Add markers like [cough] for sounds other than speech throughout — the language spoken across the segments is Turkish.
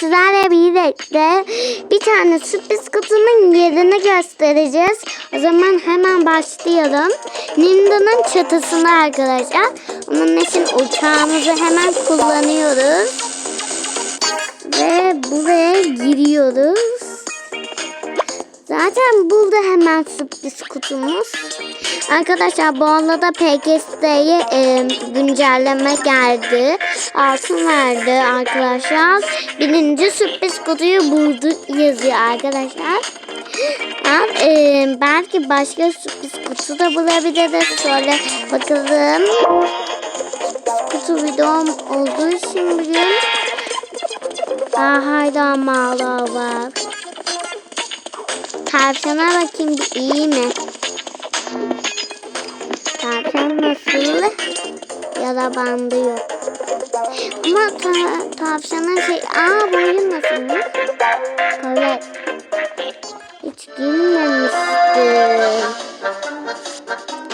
sizlerle birlikte bir tane sürpriz kutunun yerini göstereceğiz. O zaman hemen başlayalım. Ninda'nın çatısında arkadaşlar. Onun için uçağımızı hemen kullanıyoruz. Ve buraya giriyoruz. Zaten burada hemen sürpriz kutumuz. Arkadaşlar bu arada PKS'ye e, güncelleme geldi. Altın verdi arkadaşlar. Birinci sürpriz kutuyu buldu yazıyor arkadaşlar. Ha, e, belki başka sürpriz kutu da bulabiliriz. Şöyle bakalım. Kutu videom için bugün. Aa, hala mağla var. Tavşana bakayım iyi mi? Nasıl? Ya da bandı yok. Ama ta tavşanın şey... Aa boyun nasılmış? Kolay. Hiç girmemiştim.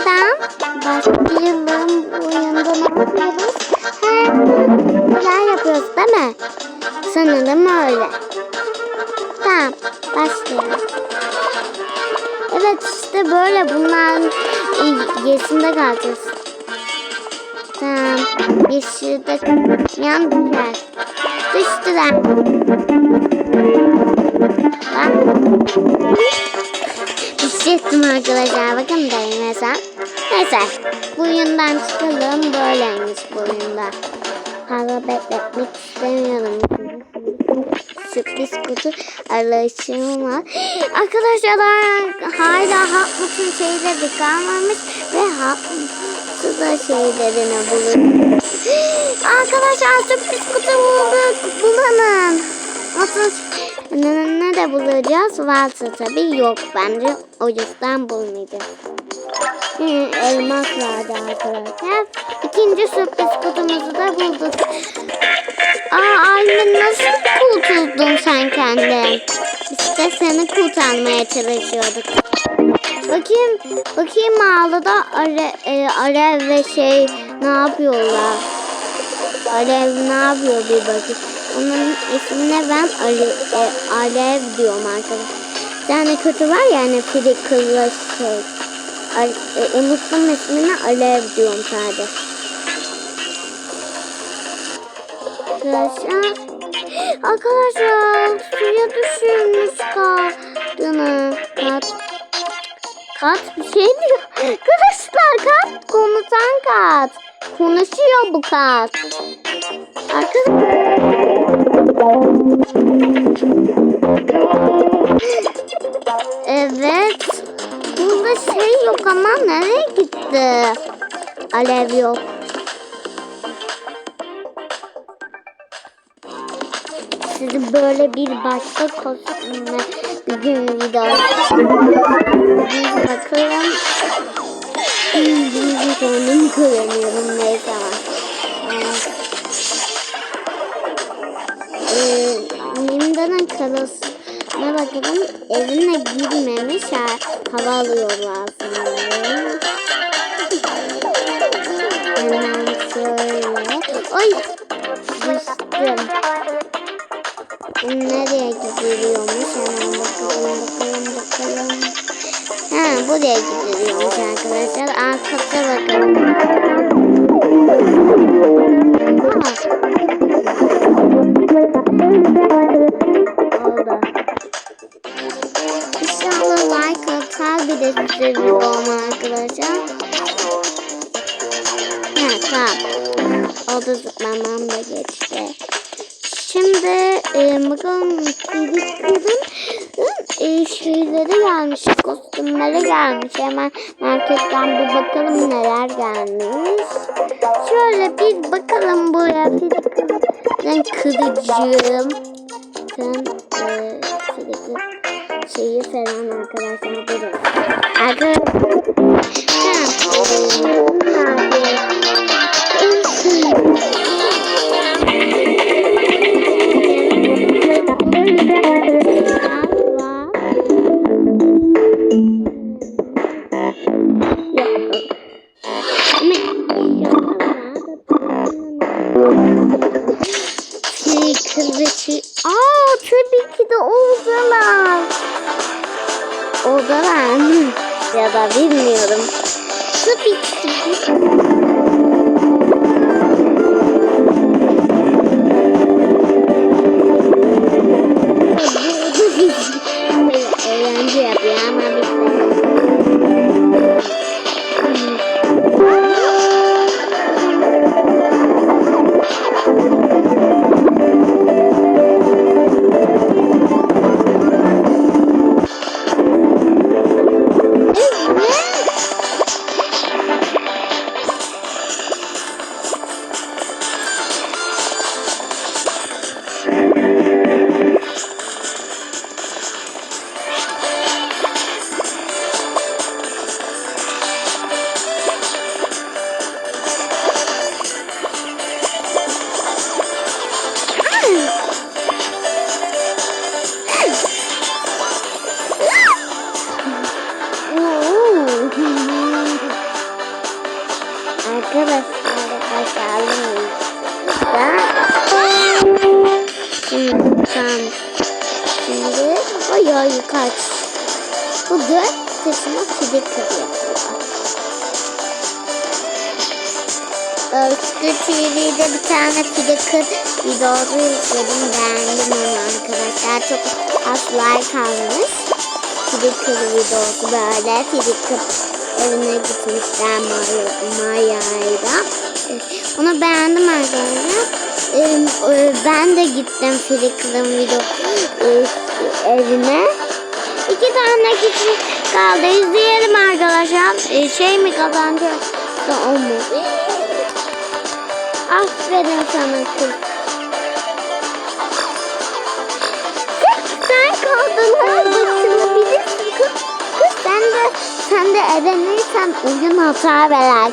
Tamam. Başlayalım. Bu oyunda ne yapıyoruz? He. Güzel yapıyoruz değil mi? Sanırım öyle. Tamam. Başlayalım. Evet işte böyle bunların yesinde kalacağız. Tamam. Bir şurada yan düşer. Düştüler. Hissettim arkadaşlar. Bakın değmesem. Neyse. Bu oyundan çıkalım. Böyleymiş bu oyunda. Fazla bekletmek istemiyorum sürpriz kutu arayışım var. Arkadaşlar hala Hotmut'un şeyleri kalmamış ve Hotmut'u da şeylerini bulur. Arkadaşlar sürpriz kutu bulduk. Bulanın. Nasıl ne, ne de bulacağız? Varsa tabii yok bence. O yüzden bulmayacağız. Hı, elmas vardı arkadaşlar. İkinci sürpriz kutumuzu da bulduk. Aa anne nasıl kurtuldun sen kendin? İşte seni kurtarmaya çalışıyorduk. Bakayım, bakayım mağarada are, e, Alev ve şey ne yapıyorlar? Alev ne yapıyor bir bakayım. Onun ismine ben Ale, e, Alev diyorum arkadaşlar. Bir tane kötü var ya hani Flickr'la şey. Al, e, unuttum ismini Alev diyorum sadece. Arkadaşlar. Arkadaşlar suya düşürmüş kadını. Kat. Kat bir şey diyor. Arkadaşlar kat komutan kat. Konuşuyor bu kat. Arkadaşlar. Evet. Burada şey yok ama nereye gitti? Alev yok. sizi böyle bir başka kostümle bir gün video bir bakalım. Bir kendim kullanıyorum neyse ama. Karısına bakalım. Evine girmemiş ha, hava alıyorlar sanırım. Hemen şöyle. Oy! Düştüm. Nereye gidiliyormuş? Hemen bakalım bakalım bakalım. Ha buraya gidiliyormuş arkadaşlar. Arkada bakalım. Atar bir size videom arkadaşlar. Ha tamam. Oldu zıplamam da geçti. Şimdi e, bakalım Filippin'in e, şeyleri gelmiş, kostümleri gelmiş. Hemen marketten bir bakalım neler gelmiş. Şöyle bir bakalım buraya Filippin'in kırıcığım. E, Filippin şeyi falan arkadaşlar. Arkadaşlar. Kılıcı. O yayı kaç. Bu dört taşıma fizik yapıyor. Özgür TV'de bir tane Flickr videosu izledim. Beğendim onu arkadaşlar. Çok az like almış. Flickr videosu böyle. Flickr evine gitmişler Maya- Maya'yla. Onu beğendim arkadaşlar. E, Ben de gittim Flickr'ın video e, evine. İki tane kişi kaldı. İzleyelim arkadaşlar. Ee, Şey mi kazandı? O mu? Aferin sana kız. Sen kaldın başını bilirsin kız. Kız sen de sen de eğlenirsen oyun hata verer.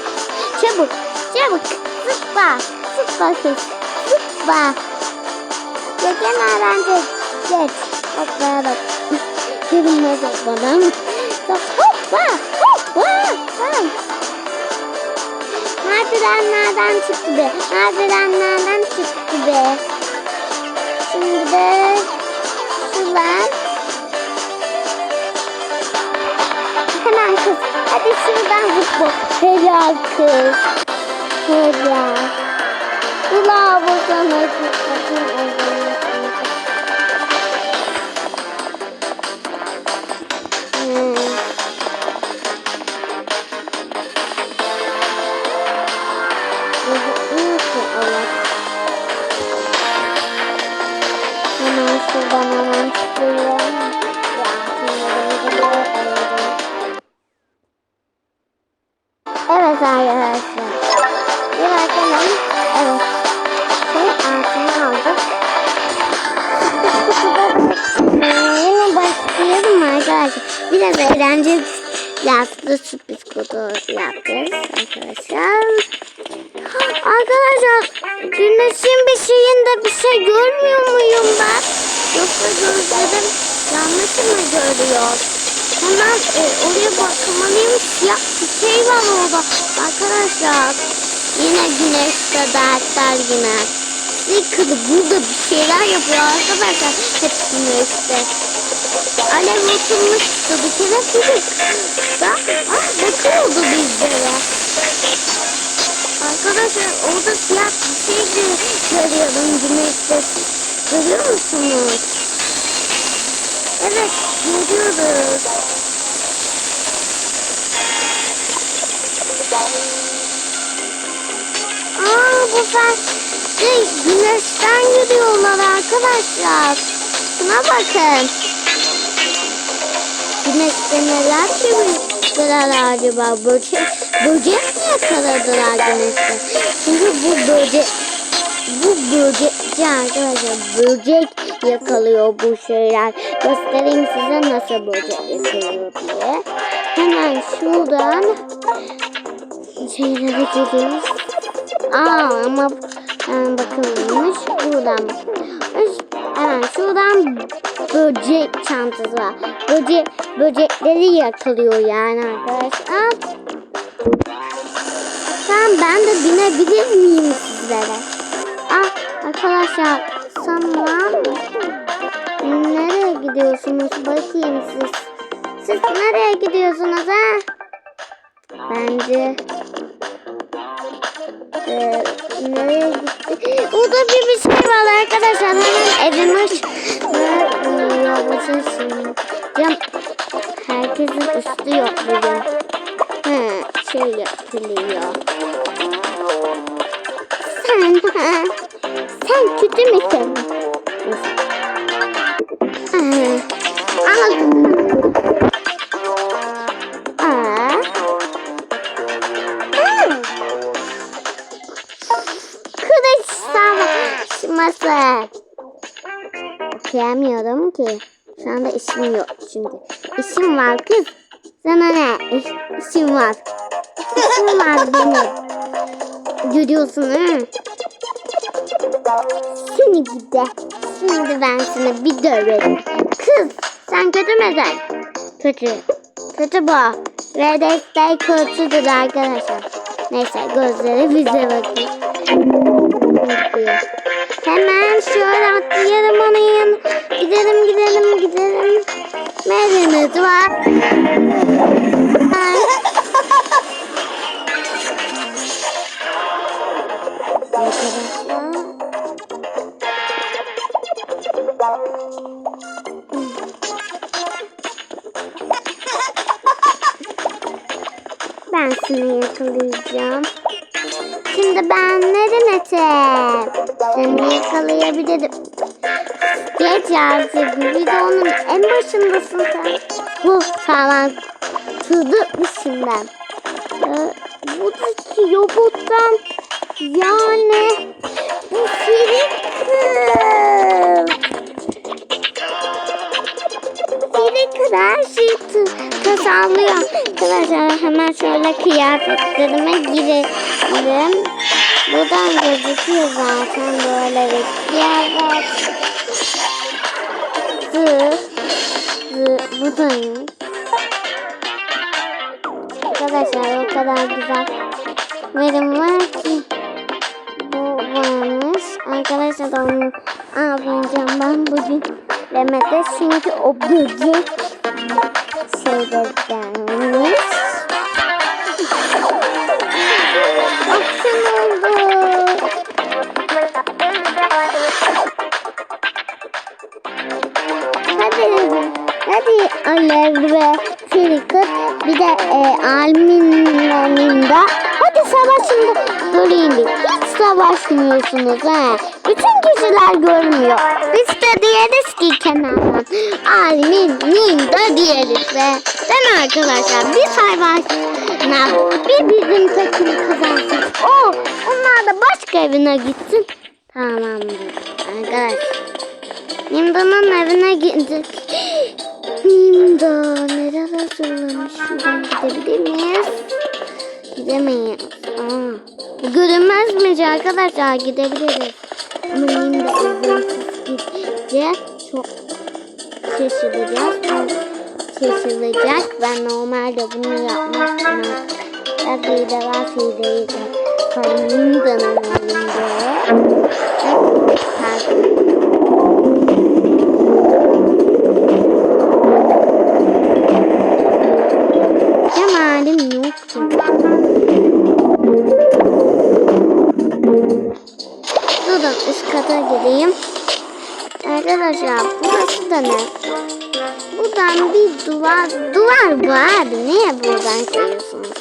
Çabuk çabuk zıpla zıpla kız zıpla. Ya kenardan geç geç. Hopla bak. Görünmez hopladan. Hopla hopla. [laughs] Hopla. Merdivenlerden çıktı be. Merdivenlerden çıktı be. Şimdi de şuradan. Hemen kız. Hadi şuradan zıpla. Helal kız. Helal. Bu sana zıplasın. Gözlerim yanlış mı görüyor? Hemen e, oraya bakmalıyım. Siyah bir şey var orada. Arkadaşlar yine güneşte dertler yine. Zikr burada bir şeyler yapıyor arkadaşlar. Hep güneşte. Alev oturmuştu bir kere fizik. Ben, ah bakıyordu bizlere. Arkadaşlar orada siyah bir şey gö- görüyorum güneşte. Görüyor musunuz? Evet görüyoruz. Aa bu sefer şey, güneşten yürüyorlar arkadaşlar. Şuna bakın. Güneşte neler çevirdiler acaba? Böcek, böcek mi yakaladılar güneşte? Çünkü bu böcek bu böcekçi arkadaşlar böcek yakalıyor bu şeyler. Göstereyim size nasıl böcek yakalıyor diye. Hemen şuradan şeylere gidiyoruz. Aa ama hemen bakılmış buradan. Hemen şuradan böcek çantası var. Böcek, böcekleri yakalıyor yani arkadaşlar. Tamam ben de binebilir miyim sizlere? Ah arkadaşlar tamam. Nereye gidiyorsunuz? Bakayım siz. Siz nereye gidiyorsunuz ha? Bence ee, nereye gitti? Burada bir bir şey var arkadaşlar. Hemen evimi aç. Yapacağız şimdi. Cam herkesin üstü yok bugün. He, şey yapılıyor. Sen, ha, sen kötü müsün? Aldım. Kılıç savaşması. Okuyamıyorum ki. Şu anda işim yok çünkü. İşim var kız. Sana ne? İş, işim var. İşim var benim. Görüyorsun ha? Seni gide. Şimdi ben sana bir döverim. Kız sen kötü müsün? Kötü. Kötü bu. Red X'de kötüdür arkadaşlar. Neyse gözleri bize bakıyor. Hemen şöyle atlayalım onun yanına. Gidelim gidelim gidelim. Nereniz var? Ben seni yakalayacağım. Şimdi ben neden etem? Seni yakalayabilirim. Geç artık. Videonun en başındasın sen. Huh tamam. Çıldırtmışım ben. Ee, buradaki robottan yani bu seri kız. Şeyi t- tasarlıyor. Arkadaşlar hemen şöyle kıyafetlerime girelim. Buradan gözüküyor zaten böyle bir kıyafet. Zırh. Zırh. Buradayım. Arkadaşlar o kadar güzel verim var ki. Bu varmış. Arkadaşlar onu almayacağım ben bugün. Demet'e çünkü o böcek şeyde gelmiş. Akşam oldu. Hadi hadi Alev ve bir de e, Almin'in de hadi savaşın da göreyim. Hiç savaşmıyorsunuz ha. Bütün kişiler görmüyor. Biz de diyeriz ki kenardan. Almin'in de diyeriz ve değil arkadaşlar? Bir savaşına bir bizim takım kazansın. O, onlar da başka evine gitsin. Tamamdır arkadaşlar. Nimda'nın evine gittik. [gasps] Nimda neler hazırlamış? Şuradan gidebilir miyiz? Gidemeyiz. Aa, görünmezmiş arkadaşlar gidebiliriz. Ama Nimda izinsiz gidince çok şaşıracağız. Şaşıracak. Ben normalde bunu yapmazdım. Tabii de var fideyi de. Nimda'nın evinde. Pardon. Durun üst kata gideyim. Arkadaşlar burası da ne? Buradan bir duvar, duvar bu abi. Niye buradan koyuyorsunuz?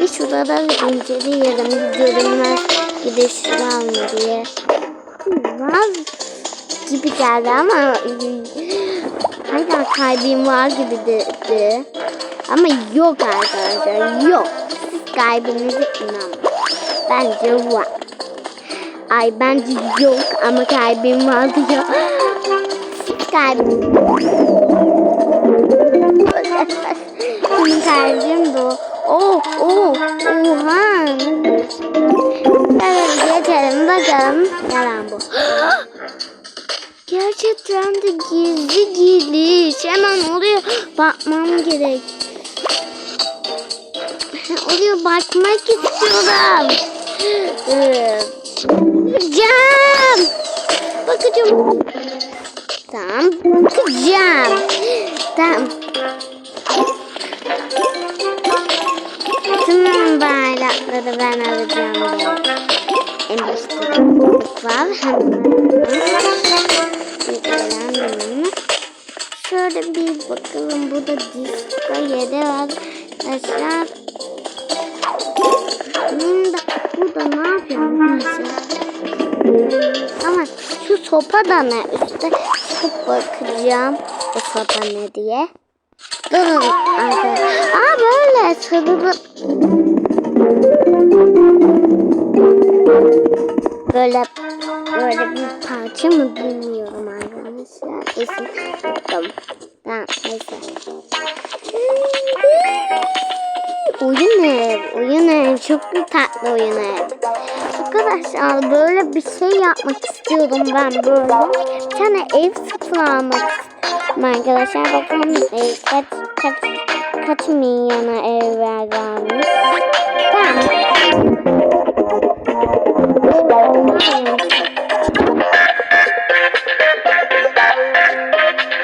Bir şurada bir inceleyelim. Bir görünmez gidiş mı diye. Var gibi geldi ama hala kalbim var gibi dedi. Ama yok arkadaşlar yok. Siz kalbinize inanın. Bence var. Ay bence yok ama kalbim var diyor. Kalbim. Benim kalbim bu. Oh oh oha. Evet geçelim bakalım. Yalan bu. Gerçekten de gizli giriş. Hemen oraya bakmam gerek. Oraya bakmak istiyorum. Ee, Cam. Bak bakacağım. Tamam bakacağım. Tamam. Tüm bayrakları ben alacağım. En başta var. Hemen. Şöyle bir bakalım. Burada disco yedi var. Arkadaşlar. Hmm, burada ne yapıyorum mesela? Ama şu sopa da ne? Üstte çıkıp bakacağım. Bu sopa ne diye. Durun arkadaşlar. Aa böyle sarılı. Böyle böyle bir parça mı bilmiyorum arkadaşlar. İsim tuttum. Tamam neyse. Oyun ev, oyun ev. Çok bir tatlı oyun ev. Arkadaşlar böyle bir şey yapmak istiyordum ben böyle. Bir tane ev satın almak istiyorum arkadaşlar. Bakalım e, kaç, kaç, kaç milyona ev vermiş. Tamam.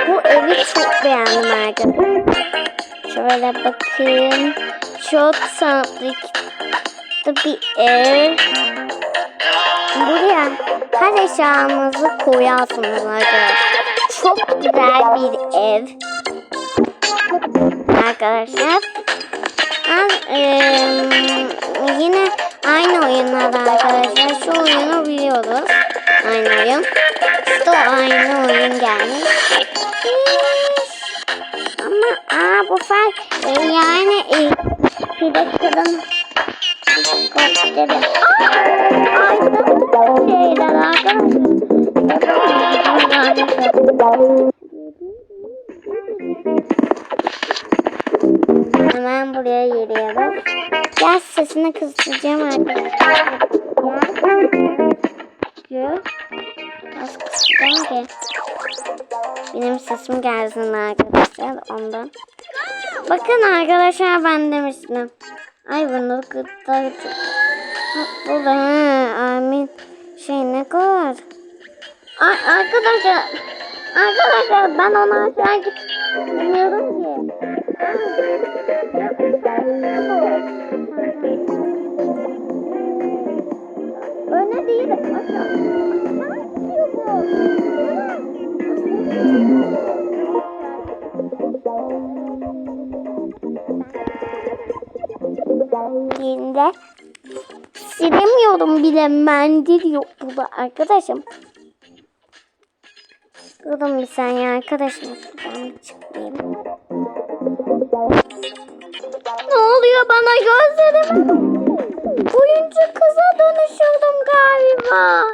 Bu evi çok beğendim arkadaşlar. Şöyle bakayım. Çok tatlı bir ev. Buraya her eşyanızı koyarsınız arkadaşlar. Çok güzel bir ev. Arkadaşlar. Az, eee, yine aynı oyunlarda arkadaşlar. Şu oyunu biliyoruz. Aynı oyun. İşte aynı oyun gelmiş. Ama aa bu fark e, yani e, bir de kadın helikopteri. Aa, aynı şeyler arkadaşlar. Hemen buraya geliyoruz. Gel sesini kısacağım arkadaşlar. Gel. Az kısacağım ki. Benim sesim gelsin arkadaşlar ondan. Bakın arkadaşlar ben demiştim. Ay bunu kıtlar. Bu da amin. Şey ne kadar. Ay, arkadaşlar. Arkadaşlar ben ona aşağı gitmiyorum ki. Öne değil aşağı. Aşağı Yine silemiyorum bile mendil yok burada arkadaşım. Durun bir saniye arkadaşım. Şuradan bir çıkmayayım. Ne oluyor bana gözlerime? Oyuncu kıza dönüşürdüm galiba.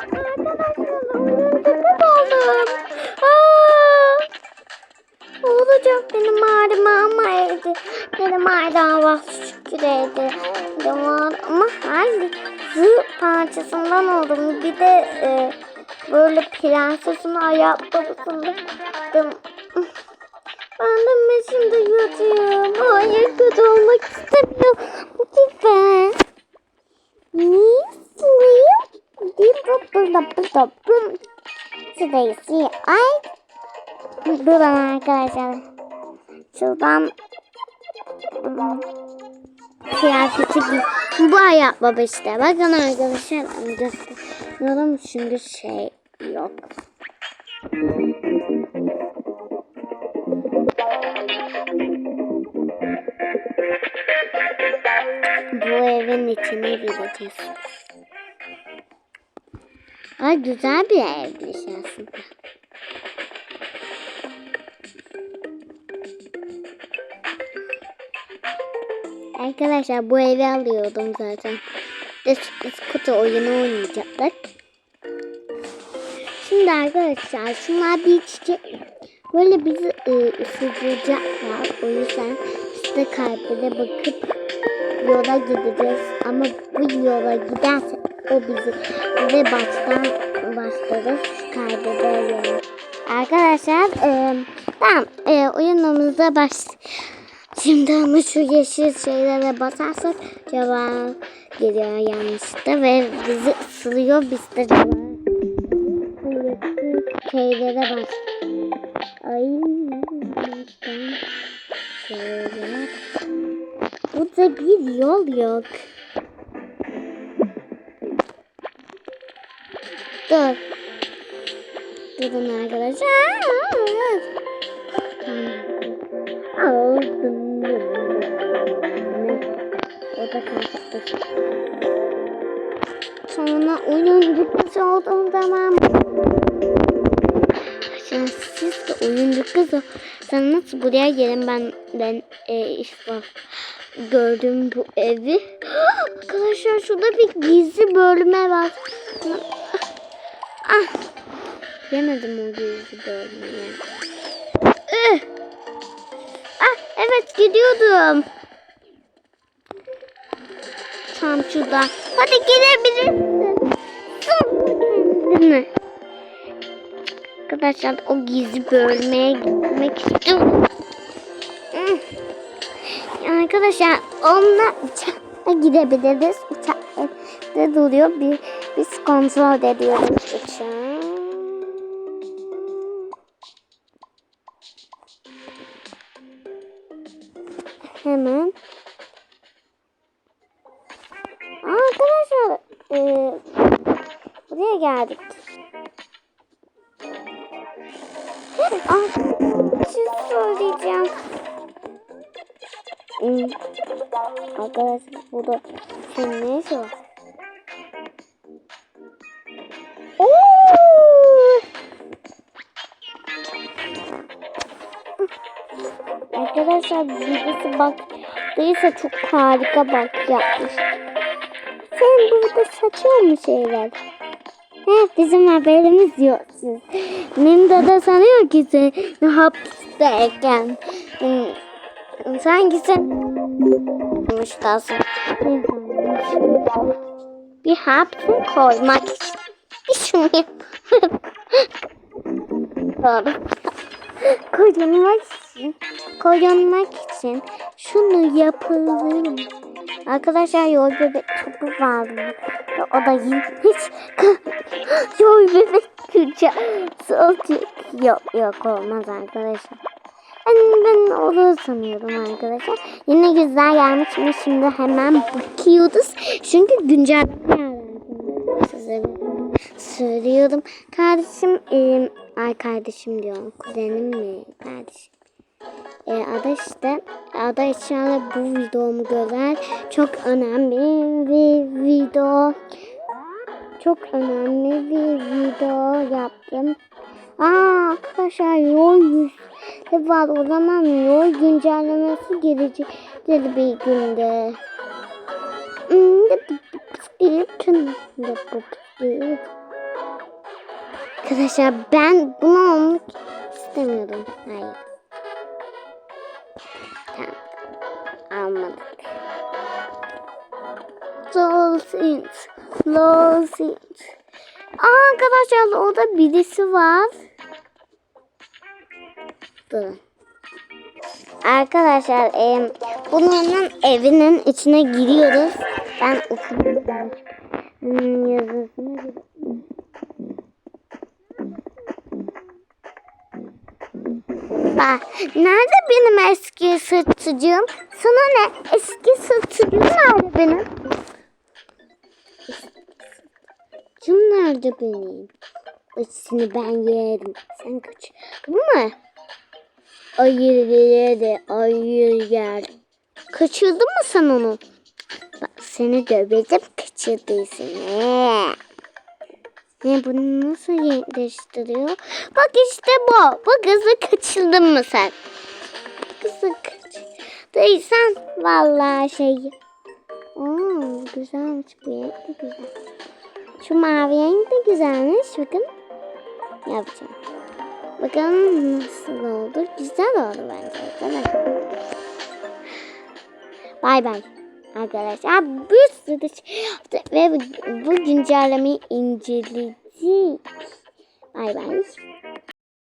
Arkadaşlar oyuncu kız oldum. Aa! Olacak benim ağrıma ama evde. Benim ağrıma var şükür evde. Ağrı- ama hayır. Zırh parçasından oldum. Bir de e, böyle prensesin ayakkabısını yaptım. Ben de meşimde yatıyorum. Hayır kötü olmak istemiyorum. Lütfen. Sleep. Deep double double Durun arkadaşlar. Şuradan hmm, kıyafeti. Bu ayakkabı işte. Bakın arkadaşlar. gösteriyorum çünkü şey yok. Bu evin içine gireceğiz. Ay güzel bir evmiş Arkadaşlar bu evi alıyordum zaten. De kutu oyunu oynayacaktık. Şimdi arkadaşlar şunlar bir çiçek. Böyle bizi e, ısıtacaklar. O yüzden işte kalbine bakıp yola gideceğiz. Ama bu yola gidersek o bizi ve baştan başlarız kaybedelim. Arkadaşlar e, tamam e, oyunumuza baş. Şimdi ama şu yeşil şeylere basarsak cevap geliyor yanlışlıkla ve bizi ısırıyor biz de cevap şeylere bak. Ay. Şöyle. Burada bir yol yok. Dur. Durun arkadaşlar. Aldım. Kalktı. Sonra oyuncu kız olduğum zaman Şimdi siz de oyuncu kız ol- Sen nasıl buraya gelin ben ben e, işte gördüm bu evi. [gasps] Arkadaşlar şurada bir gizli bölme var. Ah. Yemedim o gizli bölmeyi. Üh. Ah evet gidiyordum. Şurada. Hadi gelebilirsin. Mi? Arkadaşlar o gizli bölmeye gitmek istiyorum. Hmm. Arkadaşlar onunla uçakla gidebiliriz. Uçakta duruyor. Bir, biz kontrol ediyoruz Arkadaşlar birisi baktıysa çok harika bak yapmış. Sen burada saçıyor mu şeyler? He, bizim haberimiz yok. Nimda da sanıyor ki sen hapisteyken hmm, sanki sen müştasın. Bir hapse koymak için. Düşünüyorum. Doğru. Koyulmak için, koyulmak için şunu yapalım. Arkadaşlar yol bebek topu var. O da hiç [laughs] yol bebek kıracağız olacak. Yok yok olmaz arkadaşlar. Ben, ben olur sanıyordum arkadaşlar. Yine güzel gelmiş mi şimdi hemen bakıyoruz. Çünkü güncel size söylüyorum. Kardeşim, ay kardeşim diyorum. Kuzenim mi kardeşim? E, ada işte, ada inşallah bu videomu görer. Çok önemli bir video. Çok önemli bir video yaptım. Aa arkadaşlar yol yüz var o zaman yol güncellemesi gelecektir bir günde. Arkadaşlar ben bunu olmak istemiyordum. Hayır. Almadık. Lolsins. Aa arkadaşlar orada birisi var. Durun. Arkadaşlar e, bunun evinin içine giriyoruz. Ben okudum. Hmm, yazısını Bak, nerede benim eski satıcım? Sana ne? Eski satıcım nerede benim? Satıcım nerede benim? Seni ben yerim. Sen kaç. Tamam mı? Ayır yedi, ayır yer. Kaçırdın mı sen onu? Bak seni döveceğim kaçırdıysın. Ne bunu nasıl değiştiriyor? Bak işte bu. Bu kızı kaçırdın mı sen? Kızı kaçırdıysan vallahi şey. Oo, güzelmiş bu renk de güzel. Şu mavi renk de güzelmiş. Bakın. Yapacağım. Bakalım nasıl oldu. Güzel oldu bence. Bay bay. Arkadaşlar bir sürü şey ve bu güncellemeyi inceledik. Bay bay.